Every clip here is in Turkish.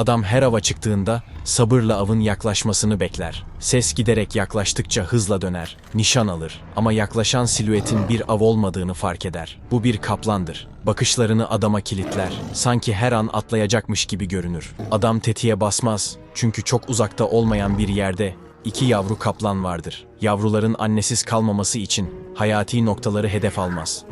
Adam her ava çıktığında sabırla avın yaklaşmasını bekler. Ses giderek yaklaştıkça hızla döner, nişan alır ama yaklaşan silüetin bir av olmadığını fark eder. Bu bir kaplandır. Bakışlarını adama kilitler. Sanki her an atlayacakmış gibi görünür. Adam tetiğe basmaz çünkü çok uzakta olmayan bir yerde iki yavru kaplan vardır. Yavruların annesiz kalmaması için hayati noktaları hedef almaz.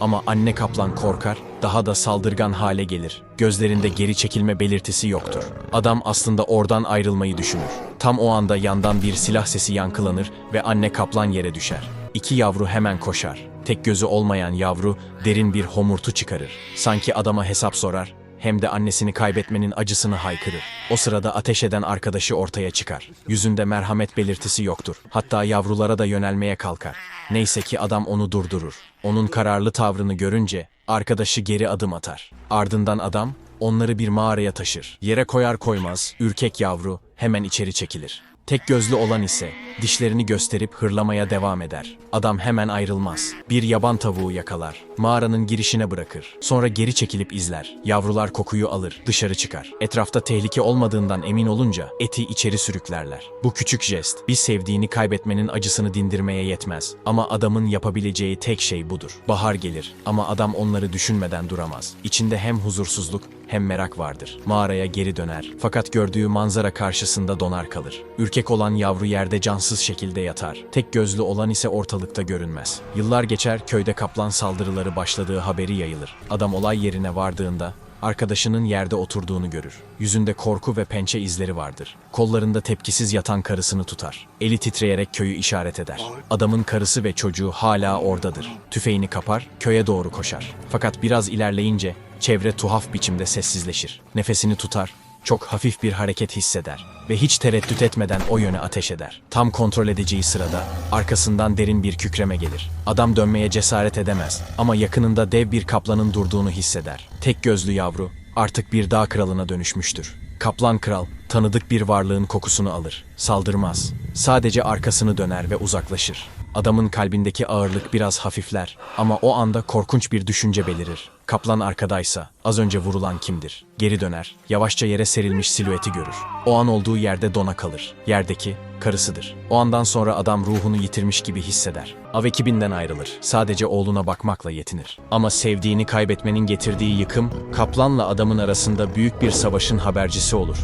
Ama anne kaplan korkar, daha da saldırgan hale gelir. Gözlerinde geri çekilme belirtisi yoktur. Adam aslında oradan ayrılmayı düşünür. Tam o anda yandan bir silah sesi yankılanır ve anne kaplan yere düşer. İki yavru hemen koşar. Tek gözü olmayan yavru derin bir homurtu çıkarır. Sanki adama hesap sorar, hem de annesini kaybetmenin acısını haykırır. O sırada ateş eden arkadaşı ortaya çıkar. Yüzünde merhamet belirtisi yoktur. Hatta yavrulara da yönelmeye kalkar. Neyse ki adam onu durdurur. Onun kararlı tavrını görünce arkadaşı geri adım atar. Ardından adam onları bir mağaraya taşır. Yere koyar koymaz ürkek yavru hemen içeri çekilir. Tek gözlü olan ise dişlerini gösterip hırlamaya devam eder. Adam hemen ayrılmaz. Bir yaban tavuğu yakalar. Mağaranın girişine bırakır. Sonra geri çekilip izler. Yavrular kokuyu alır, dışarı çıkar. Etrafta tehlike olmadığından emin olunca eti içeri sürüklerler. Bu küçük jest bir sevdiğini kaybetmenin acısını dindirmeye yetmez. Ama adamın yapabileceği tek şey budur. Bahar gelir ama adam onları düşünmeden duramaz. İçinde hem huzursuzluk hem merak vardır. Mağaraya geri döner. Fakat gördüğü manzara karşısında donar kalır. Ürkek olan yavru yerde cansız şekilde yatar. Tek gözlü olan ise ortalıkta görünmez. Yıllar geçer köyde kaplan saldırıları başladığı haberi yayılır. Adam olay yerine vardığında arkadaşının yerde oturduğunu görür. Yüzünde korku ve pençe izleri vardır. Kollarında tepkisiz yatan karısını tutar. Eli titreyerek köyü işaret eder. Adamın karısı ve çocuğu hala oradadır. Tüfeğini kapar, köye doğru koşar. Fakat biraz ilerleyince çevre tuhaf biçimde sessizleşir. Nefesini tutar, çok hafif bir hareket hisseder ve hiç tereddüt etmeden o yöne ateş eder. Tam kontrol edeceği sırada arkasından derin bir kükreme gelir. Adam dönmeye cesaret edemez ama yakınında dev bir kaplanın durduğunu hisseder. Tek gözlü yavru artık bir dağ kralına dönüşmüştür. Kaplan kral tanıdık bir varlığın kokusunu alır. Saldırmaz. Sadece arkasını döner ve uzaklaşır. Adamın kalbindeki ağırlık biraz hafifler ama o anda korkunç bir düşünce belirir. Kaplan arkadaysa az önce vurulan kimdir? Geri döner, yavaşça yere serilmiş silüeti görür. O an olduğu yerde dona kalır. Yerdeki karısıdır. O andan sonra adam ruhunu yitirmiş gibi hisseder. Av ekibinden ayrılır. Sadece oğluna bakmakla yetinir. Ama sevdiğini kaybetmenin getirdiği yıkım, kaplanla adamın arasında büyük bir savaşın habercisi olur.